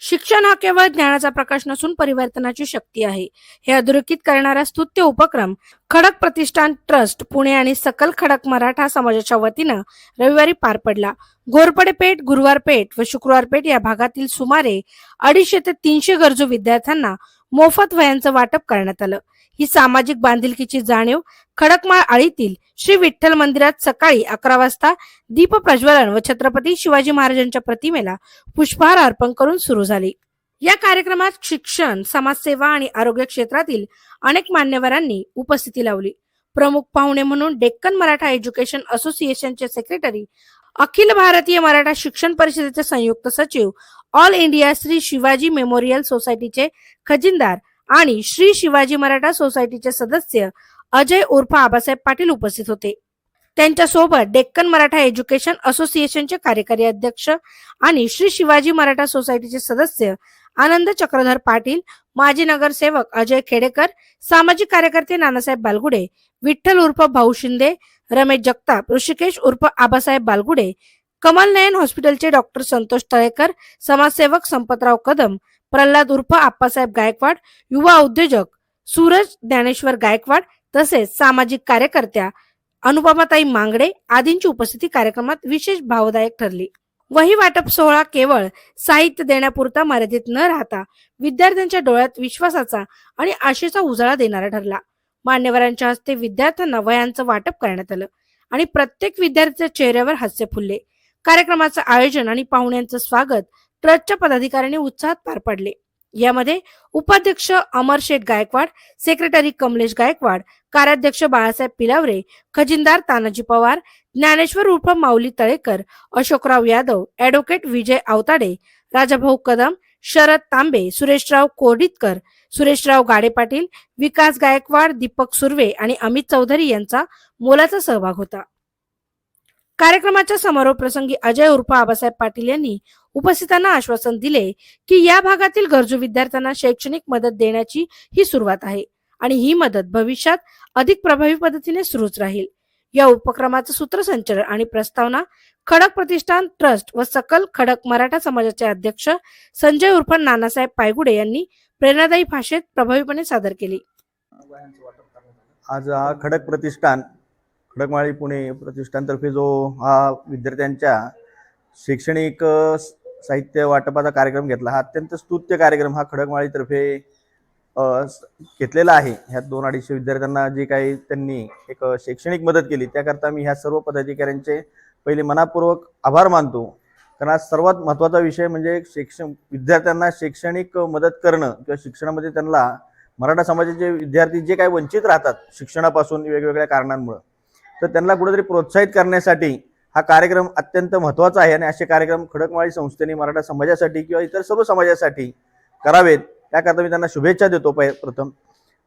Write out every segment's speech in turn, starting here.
शिक्षण हा केवळ ज्ञानाचा प्रकाश नसून परिवर्तनाची शक्ती आहे. हे अधोरेखित करणारा स्तुत्य उपक्रम खडक प्रतिष्ठान ट्रस्ट पुणे आणि सकल खडक मराठा समाजाच्या वतीनं रविवारी पार पडला. घोरपडे पेठ गुरुवार पेठ व शुक्रवार पेठ या भागातील सुमारे अडीचशे ते तीनशे गरजू विद्यार्थ्यांना मोफत वयांचं वाटप करण्यात आलं. ही सामाजिक बांधिलकीची जाणीव खडकमाळ आळीतील श्री विठ्ठल मंदिरात सकाळी अकरा वाजता दीप प्रज्वलन व छत्रपती शिवाजी महाराजांच्या प्रतिमेला पुष्पहार अर्पण करून सुरू झाली. या कार्यक्रमात शिक्षण समाजसेवा आणि आरोग्य क्षेत्रातील अनेक मान्यवरांनी उपस्थिती लावली. प्रमुख पाहुणे म्हणून डेक्कन मराठा एज्युकेशन असोसिएशनचे सेक्रेटरी अखिल भारतीय मराठा शिक्षण परिषदेचे संयुक्त सचिव All India Shri Shivaji memorial सोसायटीचे खजिनदार आणि श्री शिवाजी मराठा सोसायटीचे सदस्य अजय उर्फ आबासाहेब पाटील उपस्थित होते. त्यांच्यासोबत डेक्कन मराठा एज्युकेशन असोसिएशनचे कार्यकारी अध्यक्ष आणि श्री शिवाजी मराठा सोसायटीचे सदस्य आनंद चक्रधर पाटील माजी नगरसेवक अजय खेडेकर सामाजिक कार्यकर्ते नानासाहेब बालगुडे विठ्ठल उर्फ भाऊ शिंदे रमेश जगताप ऋषिकेश उर्फ आबासाहेब बालगुडे कमल नयन हॉस्पिटलचे डॉक्टर संतोष तळेकर समाजसेवक संपतराव कदम प्रल्हाद उर्फ आप्पासाहेब गायकवाड युवा उद्योजक सूरज ज्ञानेश्वर गायकवाड तसेच सामाजिक कार्यकर्त्या अनुपमाताई मांगडे आदींची उपस्थिती कार्यक्रमात विशेष भावदायक ठरली. वही वाटप सोहळा केवळ साहित्य देण्यापुरता मर्यादित न राहता विद्यार्थ्यांच्या डोळ्यात विश्वासाचा आणि आशेचा उजाळा देणारा ठरला. मान्यवरांच्या हस्ते विद्यार्थ्यांना वयांचं वाटप करण्यात आलं आणि प्रत्येक विद्यार्थ्याच्या चेहऱ्यावर हास्य फुलले. कार्यक्रमाचं आयोजन आणि पाहुण्यांचं स्वागत ट्रस्टच्या पदाधिकाऱ्यांनी उत्साहात पार पाडले. यामध्ये उपाध्यक्ष अमर शेठ गायकवाड सेक्रेटरी कमलेश गायकवाड कार्याध्यक्ष बाळासाहेब पिलावरे खजिनदार तानाजी पवार ज्ञानेश्वर उर्फ माऊली तळेकर अशोकराव यादव ऍडव्होकेट विजय आवताडे राजाभाऊ कदम शरद तांबे सुरेशराव कोर्डितकर सुरेशराव गाडे पाटील विकास गायकवाड दीपक सुर्वे आणि अमित चौधरी यांचा मोलाचा सहभाग होता. कार्यक्रमाच्या समारोप प्रसंगी अजय उर्फ आबासाहेब पाटील यांनी उपस्थितांना आश्वासन दिले की या भागातील गरजू विद्यार्थ्यांना शैक्षणिक मदत देण्याची ही सुरुवात आहे आणि ही मदत भविष्यात अधिक प्रभावी पद्धतीने सुरूच राहील. या उपक्रमाचं सूत्रसंचलन आणि प्रस्तावना खडक प्रतिष्ठान ट्रस्ट व सकल खडक मराठा समाजाचे अध्यक्ष संजय उर्फ नानासाहेब पायगुडे यांनी प्रेरणादायी भाषेत प्रभावीपणे सादर केली. आज हा खडक प्रतिष्ठान खडकमाळी पुणे प्रतिष्ठानतर्फे जो हा विद्यार्थ्यांच्या शैक्षणिक साहित्य वाटपाचा कार्यक्रम घेतला हा अत्यंत स्तुत्य कार्यक्रम हा खडकमाळीतर्फे घेतलेला आहे. ह्या दोन अडीचशे विद्यार्थ्यांना जे काही त्यांनी एक शैक्षणिक मदत केली त्याकरता मी ह्या सर्व पदाधिकाऱ्यांचे पहिले मनापूर्वक आभार मानतो. कारण आज सर्वात महत्त्वाचा विषय म्हणजे शिक्षण विद्यार्थ्यांना शैक्षणिक मदत करणं किंवा शिक्षणामध्ये त्यांना मराठा समाजाचे विद्यार्थी जे काही वंचित राहतात शिक्षणापासून वेगवेगळ्या कारणांमुळं तर त्यांना कुठेतरी प्रोत्साहित करण्यासाठी हा कार्यक्रम अत्यंत महत्त्वाचा आहे आणि असे कार्यक्रम खडकमाळी संस्थेने मराठा समाजासाठी किंवा इतर सर्व समाजासाठी करावेत त्याकरता मी त्यांना शुभेच्छा देतो पहि प्रथम.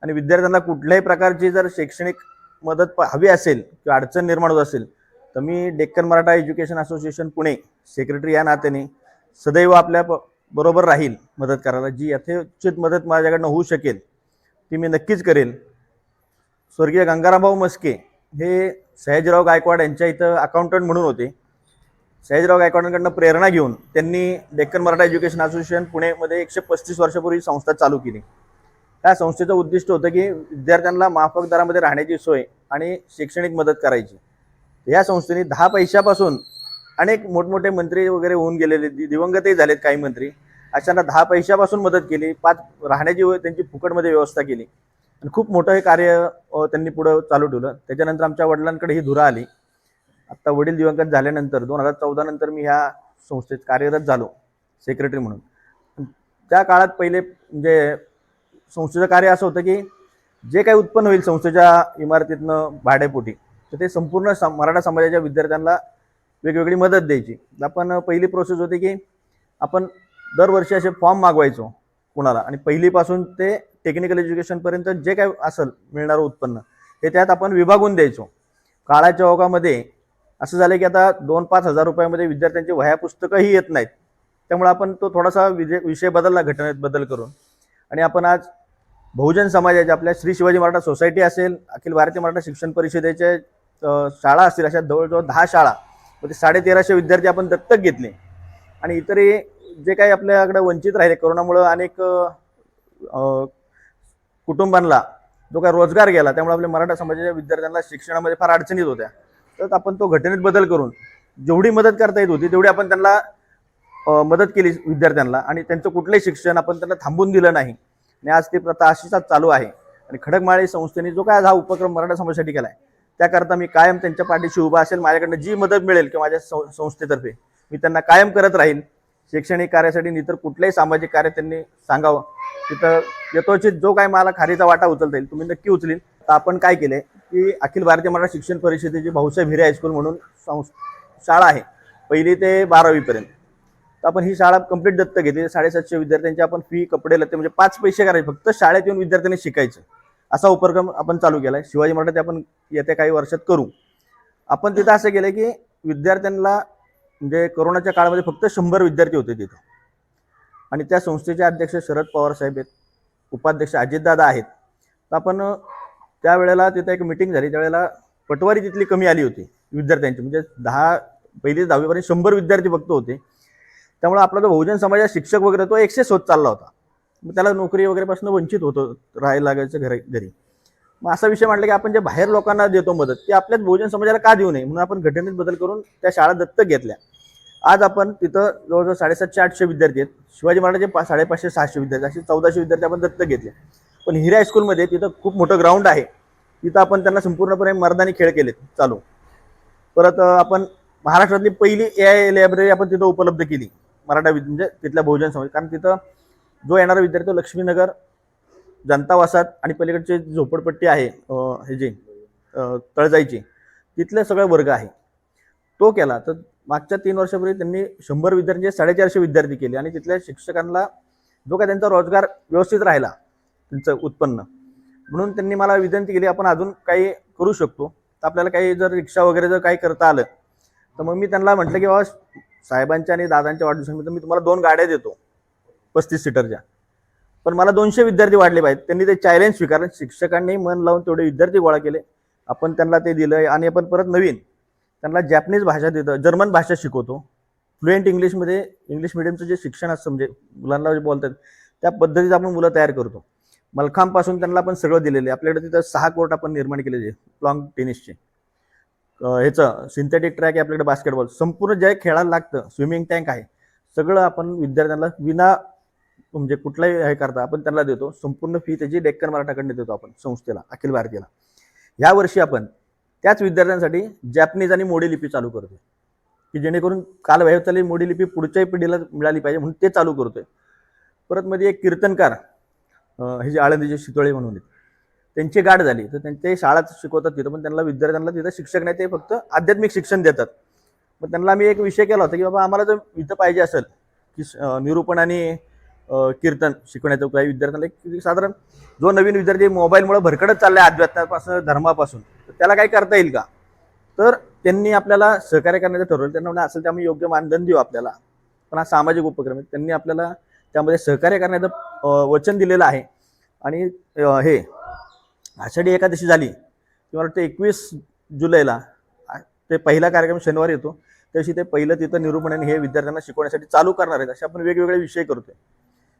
आणि विद्यार्थ्यांना कुठल्याही प्रकारची जर शैक्षणिक मदत प- हवी असेल किंवा अडचण निर्माण होत असेल तर मी Deccan Maratha education association Pune secretary या नात्याने सदैव आपल्या प- बरोबर राहील मदत करायला. जी यथेचित मदत माझ्याकडनं होऊ शकेल ती मी नक्कीच करेल. स्वर्गीय गंगारामभाऊ मस्के हे सयाजीराव गायकवाड यांच्या इथं अकाउंटंट म्हणून होते. सयाजीराव गायकवाडांकडनं प्रेरणा घेऊन त्यांनी डेक्कन मराठा एज्युकेशन असोसिएशन पुणेमध्ये एकशे पस्तीस वर्षापूर्वी संस्था चालू केली. त्या संस्थेचं उद्दिष्ट होतं की विद्यार्थ्यांना माफक दरामध्ये राहण्याची सोय आणि शैक्षणिक मदत करायची. या संस्थेने दहा पैशापासून अनेक मोठमोठे मंत्री वगैरे होऊन गेलेले दिवंगतही झालेत काही मंत्री. अशांना दहा पैशापासून मदत केली पाच राहण्याची त्यांची फुकटमध्ये व्यवस्था केली. आणि खूप मोठं हे कार्य त्यांनी पुढं चालू ठेवलं. त्याच्यानंतर आमच्या वडिलांकडे ही धुरा आली. आत्ता वडील दिवंगत झाल्यानंतर दोन हजार चौदा नंतर मी ह्या संस्थेत कार्यरत झालो सेक्रेटरी म्हणून. त्या काळात पहिले म्हणजे संस्थेचं कार्य असं होतं की जे काही उत्पन्न होईल संस्थेच्या इमारतीतनं भाड्यापोटी तर ते संपूर्ण सम मराठा समाजाच्या विद्यार्थ्यांना वेगवेगळी मदत द्यायची. आपण पहिली प्रोसेस होती की आपण दरवर्षी असे फॉर्म मागवायचो कुणाला आणि पहिलीपासून ते टेक्निकल एज्युकेशनपर्यंत जे काय असेल मिळणारं उत्पन्न हे त्यात आपण विभागून द्यायचो. काळाच्या ओघामध्ये असं झालं की आता दोन पाच हजार रुपयामध्ये विद्यार्थ्यांची वह्या पुस्तकंही येत नाहीत. त्यामुळे आपण तो थोडासा विजय विषय बदलला घटनेत बदल करून. आणि आपण आज बहुजन समाजाच्या आपल्या श्री शिवाजी मराठा सोसायटी असेल अखिल भारतीय मराठा शिक्षण परिषदेच्या शाळा असतील अशा जवळजवळ दहा शाळा मग ते साडेतेराशे विद्यार्थी आपण दत्तक घेतले. आणि इतरही जे काही आपल्याकडे वंचित राहिले कोरोनामुळं अनेक कुटुंबांना जो काही रोजगार गेला त्यामुळे आपल्या मराठा समाजाच्या विद्यार्थ्यांना शिक्षणामध्ये फार अडचणीत होत्या. तर आपण तो घटनेत बदल करून जेवढी मदत करता येत होती तेवढी आपण त्यांना मदत केली विद्यार्थ्यांना. आणि त्यांचं कुठलंही शिक्षण आपण त्यांना थांबून दिलं नाही. आणि आज ती प्रथा अशीच चालू आहे. आणि खडकमाळी संस्थेने जो काय हा उपक्रम मराठा समाजासाठी केला आहे त्याकरता मी कायम त्यांच्या पाठीशी उभा असेल माझ्याकडनं जी मदत मिळेल किंवा माझ्या सं- संस्थेतर्फे मी त्यांना कायम करत राहीन. शैक्षणिक कार्यासाठी इतर कुठलंही सामाजिक कार्य त्यांनी सांगावं. तिथं यथोचित जो काय मला खारीचा वाटा उचलता येईल तुम्ही नक्की उचलील तर आपण काय केले की अखिल भारतीय मराठा शिक्षण परिषदेची भाऊसाहेब हिरे हायस्कूल म्हणून संस- शाळा आहे. पहिली ते बारावीपर्यंत. तर आपण ही शाळा कंप्लीट दत्त घेतली. साडेसातशे विद्यार्थ्यांची आपण फी कपडे लत्ते म्हणजे पाच पैसे करायचे. फक्त शाळेत येऊन विद्यार्थ्यांनी शिकायचं. असा उपक्रम आपण चालू केला आहे शिवाजी मराठा ते आपण येत्या काही वर्षात करू. आपण तिथं असं केलं की विद्यार्थ्यांना म्हणजे कोरोनाच्या काळामध्ये फक्त शंभर विद्यार्थी होते तिथं. आणि त्या संस्थेचे अध्यक्ष शरद पवार साहेब आहेत. उपाध्यक्ष अजितदादा आहेत. तर आपण त्यावेळेला तिथं एक मिटिंग झाली. त्यावेळेला पटवारी तिथली कमी आली होती विद्यार्थ्यांची. म्हणजे दहा पहिली दहावीपर्यंत शंभर विद्यार्थी फक्त होते. त्यामुळे आपला जो बहुजन समाजाचा शिक्षक वगैरे तो एकशेच होत चालला होता. मग त्याला नोकरी वगैरेपासून वंचित होतो राहायला लागायचं घरी घरी. मग असा विषय म्हटलं की आपण जे बाहेर लोकांना देतो मदत ते आपल्याच बहुजन समाजाला का देऊ नये? म्हणून आपण घटनेत बदल करून त्या शाळा दत्तक घेतल्या. आज आपण तिथं जवळजवळ साडेसातशे आठशे विद्यार्थी आहेत. शिवाजी महाराजांचे पा साडेपाचशे सहाशे विद्यार्थी असे चौदाशे विद्यार्थी आपण दत्तक घेतले. पण हिरे हायस्कूलमध्ये तिथं खूप मोठं ग्राउंड आहे. तिथं आपण त्यांना संपूर्णपणे मर्दानी खेळ केलेत चालू. परत आपण महाराष्ट्रातली पहिली ए आय लायब्ररी आपण तिथं उपलब्ध केली. मराठा म्हणजे तिथल्या बहुजन समाज. कारण तिथं जो येणारा विद्यार्थी लक्ष्मीनगर जनता वासात आणि पलीकडचे झोपडपट्टी आहे हे जे तळजाईची तिथले सगळे वर्ग आहे. तो केला. तर मागच्या तीन वर्षापूर्वी त्यांनी शंभर विद्यार्थ्यांचे म्हणजे साडेचारशे विद्यार्थी केले आणि तिथल्या शिक्षकांना जो काय त्यांचा रोजगार व्यवस्थित राहिला त्यांचं उत्पन्न. म्हणून त्यांनी मला विनंती केली आपण अजून काही करू शकतो. तर आपल्याला काही जर रिक्षा वगैरे जर काही करता आलं तर मग मी त्यांना म्हटलं की बाबा साहेबांच्या आणि दादांच्या वाढदिवसानिमित्त मी तुम्हाला दोन गाड्या देतो. पस्तीस सीटरच्या. पण मला दोनशे विद्यार्थी वाढले पाहिजेत. त्यांनी ते चॅलेंज स्वीकारलं. शिक्षकांनी मन लावून तेवढे विद्यार्थी गोळा केले. आपण त्यांना ते दिलं आणि आपण परत नवीन त्यांना जॅपनीज भाषा देतं. जर्मन भाषा शिकवतो. फ्लुएंट इंग्लिशमध्ये इंग्लिश मिडियमचं जे शिक्षण असतं म्हणजे मुलांना जे बोलतात त्या पद्धतीत आपण मुलं तयार करतो. मलखांबपासून त्यांना आपण सगळं दिलेलं आहे. आपल्याकडे तिथं सहा कोर्ट आपण निर्माण केलेले लॉंग टेनिसचे ह्याचं सिंथेटिक ट्रॅक आहे आपल्याकडे बास्केटबॉल संपूर्ण जे खेळायला लागतं. स्विमिंग टँक आहे. सगळं आपण विद्यार्थ्यांना विना म्हणजे कुठलाही हे करता आपण त्यांना देतो. संपूर्ण फी त्याची डेक्कन मराठाकडनं देतो आपण संस्थेला अखिल भारतीयला. ह्या वर्षी आपण त्याच विद्यार्थ्यांसाठी जॅपनीज आणि मोडी लिपी चालू करतोय. की जेणेकरून काल वैभव चालली मोडी लिपी पुढच्याही पिढीला मिळाली पाहिजे म्हणून ते चालू करतोय. परत मध्ये एक कीर्तनकार हे जे आळंदीचे शितोळे म्हणून त्यांची गाठ झाली. तर त्यांचे शाळात शिकवतात तिथं पण त्यांना विद्यार्थ्यांना तिथं शिक्षक नाही ते फक्त आध्यात्मिक शिक्षण देतात. मग त्यांना आम्ही एक विषय केला होता की बाबा आम्हाला जर इथं पाहिजे असेल की निरूपण आणि कीर्तन शिकवण्याचं काही विद्यार्थ्यांना एक म्हणजे साधारण जो नवीन विद्यार्थी मोबाईलमुळे भरकडत चाललाय अध्यात्मापासून धर्मापासून तर त्याला काय करता येईल का? तर त्यांनी आपल्याला सहकार्य करण्याचं ठरवलं. त्यांना म्हणलं असेल ते आम्ही योग्य मानधन देऊ आपल्याला. पण हा सामाजिक उपक्रम आहे. त्यांनी आपल्याला त्यामध्ये सहकार्य करण्याचं वचन दिलेलं आहे. आणि हे आषाढी एकादशी झाली की मला वाटतं एकवीस जुलैला ते पहिला कार्यक्रम शनिवारी येतो. तशी ते पहिलं तिथं निरूपण आणि हे विद्यार्थ्यांना शिकवण्यासाठी चालू करणार आहेत असे आपण वेगवेगळे विषय करतोय.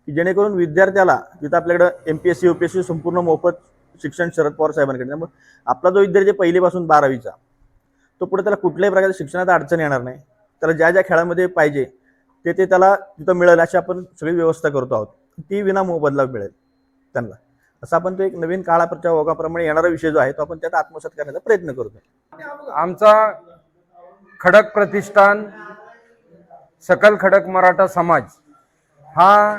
की जेणेकरून विद्यार्थ्याला जिथं आपल्याकडं M P S C U P S C संपूर्ण मोफत शिक्षण शरद पवार साहेबांकडे त्यामुळे आपला जो विद्यार्थी पहिलीपासून बारावीचा तो पुढे त्याला कुठल्याही प्रकारच्या शिक्षणात अडचण येणार नाही. त्याला ज्या ज्या खेळामध्ये पाहिजे ते ते त्याला तिथं मिळेल अशी आपण सगळी व्यवस्था करतो आहोत. ती विना मोबदला मिळेल त्यांना. असं आपण तो एक नवीन काळाच्या ओघाप्रमाणे येणारा विषय जो आहे तो आपण त्यात आत्मसात करण्याचा प्रयत्न करतोय. आमचा खडक प्रतिष्ठान सकल खडक मराठा समाज हा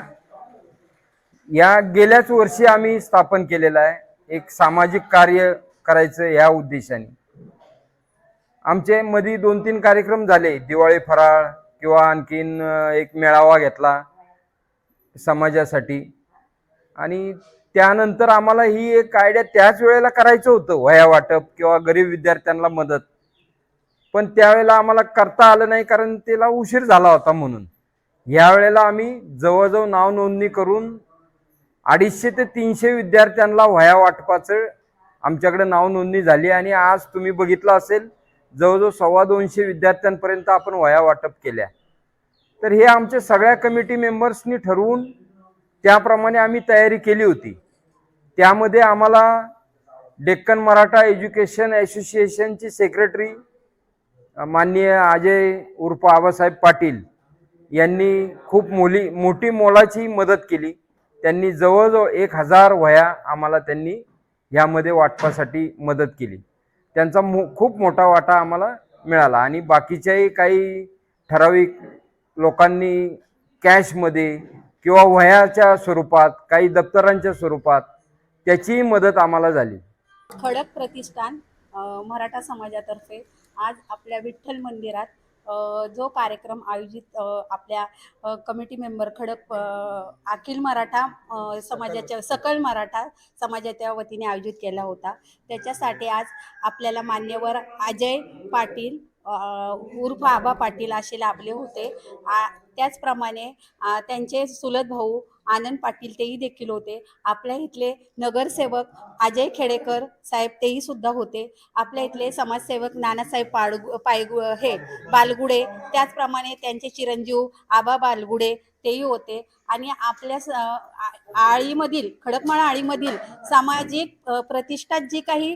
या गेल्याच वर्षी आम्ही स्थापन केलेला आहे. एक सामाजिक कार्य करायचं या उद्देशाने. आमचे मध्ये दोन तीन कार्यक्रम झाले. दिवाळी फराळ किंवा आणखीन एक मेळावा घेतला समाजासाठी. आणि त्यानंतर आम्हाला ही एक आयडिया त्याच वेळेला करायचं होतं. वह्या वाटप किंवा गरीब विद्यार्थ्यांना मदत. पण त्यावेळेला आम्हाला करता आलं नाही कारण त्याला उशीर झाला होता म्हणून. यावेळेला आम्ही जवळजवळ नाव नोंदणी करून अडीचशे ते तीनशे विद्यार्थ्यांना वह्या वाटपाचं आमच्याकडे नाव नोंदणी झाली आणि आज तुम्ही बघितलं असेल जवळजवळ सव्वा दोनशे विद्यार्थ्यांपर्यंत आपण वह्या वाटप केल्या. तर हे आमच्या सगळ्या कमिटी मेंबर्सनी ठरवून त्याप्रमाणे आम्ही तयारी केली होती. त्यामध्ये आम्हाला डेक्कन मराठा एज्युकेशन असोसिएशनचे सेक्रेटरी माननीय अजय उर्फ आबासाहेब पाटील यांनी खूप मोली मोठी मोलाची मदत केली. त्यांनी जवळजवळ एक हजार वह्या आम्हाला त्यांनी ह्यामध्ये वाटपासाठी मदत केली. त्यांचा मो खूप मोठा वाटा आम्हाला मिळाला आणि बाकीच्याही काही ठराविक लोकांनी कॅशमध्ये किंवा वह्याच्या स्वरूपात काही दप्तरांच्या स्वरूपात त्याचीही मदत आम्हाला झाली. खडक प्रतिष्ठान मराठा समाजातर्फे आज आपल्या विठ्ठल मंदिरात जो कार्यक्रम आयोजित आपल्या कमिटी मेंबर खडक अखिल मराठा समाजाच्या सकल मराठा समाजाच्या वतीने आयोजित केला होता. त्याच्यासाठी आज आपल्याला मान्यवर अजय पाटील उर्फ आबा पाटील असे लाभले होते. आ- त्याचप्रमाणे त्यांचे सुलत भाऊ आनंद पाटील तेही देखील होते. आपल्या इथले नगरसेवक अजय खेडेकर साहेब तेही सुद्धा होते. आपल्या इथले समाजसेवक नानासाहेब पाडगु पायगु हे बालगुडे त्याचप्रमाणे त्यांचे चिरंजीव आबा बालगुडे तेही होते. आणि आपल्या आळीमधील खडकमाळा आळीमधील सामाजिक प्रतिष्ठात जी काही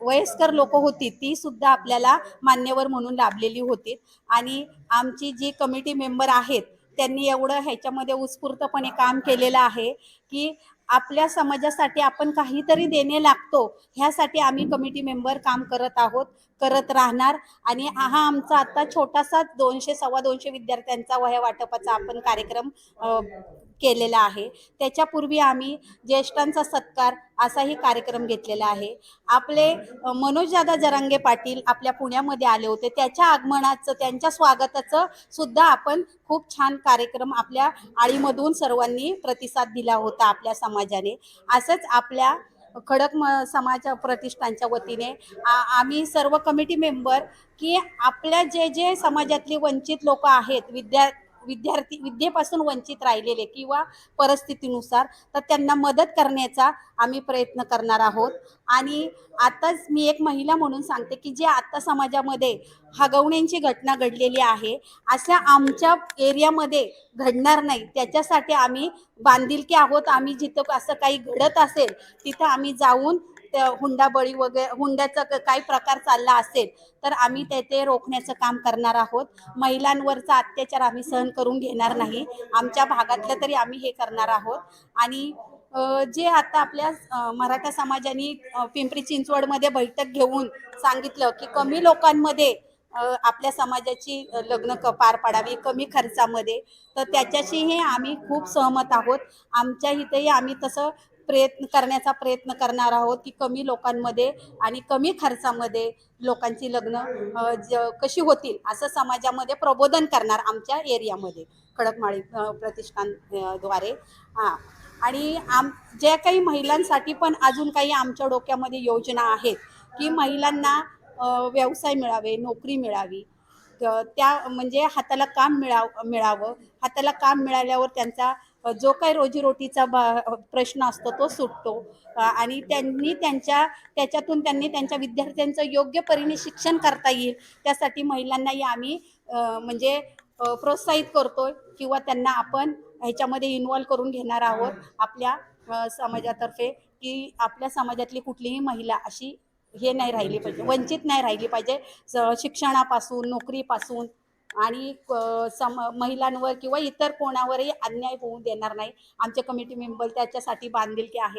वयस्कर लोक होती ती सुद्धा आपल्याला मान्यवर म्हणून लाभलेली होती. आणि आमची जी कमिटी मेंबर आहेत त्यांनी एवढं ह्याच्यामध्ये उत्स्फूर्तपणे काम केलेलं आहे की आपल्या समाजासाठी आपण काहीतरी देणे लागतो ह्यासाठी आम्ही कमिटी मेंबर काम करत आहोत. करत राहणार. आणि हा आमचा आता छोटासा दोनशे सव्वा दोनशे विद्यार्थ्यांचा वह्या वाटपाचा आपण कार्यक्रम केलेला आहे. त्याच्यापूर्वी आम्ही ज्येष्ठांचा सत्कार असाही कार्यक्रम घेतलेला आहे. आपले मनोजदादा जरांगे पाटील आपल्या पुण्यामध्ये आले होते. त्याच्या आगमनाचं त्यांच्या स्वागताचं सुद्धा आपण खूप छान कार्यक्रम आपल्या आळीमधून सर्वांनी प्रतिसाद दिला होता आपल्या समाजाने. असंच आपल्या खडक म समाज प्रतिष्ठानच्या वतीने आ- आम्ही सर्व कमिटी मेंबर की आपल्या जे जे समाजातले वंचित लोक आहेत विद्या विद्यार्थी विद्येपासून वंचित राहिलेले किंवा परिस्थितीनुसार तर त्यांना मदत करण्याचा आम्ही प्रयत्न करणार आहोत. आणि आताच मी एक महिला म्हणून सांगते की जे आता समाजामध्ये हगवण्यांची घटना घडलेली आहे अशा आमच्या एरियामध्ये घडणार नाही. त्याच्यासाठी आम्ही बांधिलकी आहोत. आम्ही जिथं असं काही घडत असेल तिथं आम्ही जाऊन त्या हुंडाबळी वगैरे हुंड्याचा काही प्रकार चालला असेल तर आम्ही ते ते रोखण्याचं काम करणार आहोत. महिलांवरचा अत्याचार आम्ही सहन करून घेणार नाही. आमच्या भागातलं तरी आम्ही हे करणार आहोत. आणि जे आता आपल्या मराठा समाजाने पिंपरी चिंचवडमध्ये बैठक घेऊन सांगितलं की कमी लोकांमध्ये आपल्या समाजाची लग्न क पार पाडावी कमी खर्चामध्ये तर त्याच्याशीही आम्ही खूप सहमत आहोत. आमच्या इथेही आम्ही तसं प्रयत्न करण्याचा प्रयत्न करणार आहोत की कमी लोकांमध्ये आणि कमी खर्चामध्ये लोकांची लग्न ज कशी होतील असं समाजामध्ये प्रबोधन करणार आमच्या एरियामध्ये खडकमाळी प्रतिष्ठानद्वारे प्रतिष्ठानद्वारे हां. आणि आम ज्या काही महिलांसाठी पण अजून काही आमच्या डोक्यामध्ये योजना आहेत की महिलांना व्यवसाय मिळावे नोकरी मिळावी. त्या म्हणजे हाताला काम मिळाव मिळावं. हाताला काम मिळाल्यावर त्यांचा जो काही रोजीरोटीचा प्रश्न असतो तो सुटतो. आणि त्यांनी त्यांच्या त्याच्यातून त्यांनी त्यांच्या विद्यार्थ्यांचं योग्य परीने शिक्षण करता येईल त्यासाठी महिलांनाही आम्ही म्हणजे प्रोत्साहित करतोय किंवा त्यांना आपण ह्याच्यामध्ये इन्वॉल्व्ह करून घेणार आहोत आपल्या समाजातर्फे की आपल्या समाजातली कुठलीही महिला अशी हे नाही राहिली पाहिजे वंचित नाही राहिली पाहिजे स- शिक्षणापासून नोकरीपासून आणि सम महिलांवर किंवा इतर कोणावरही अन्याय होऊ देणार नाही. आमच्या कमिटी मेंबर त्याच्यासाठी बांधिलके आहेत.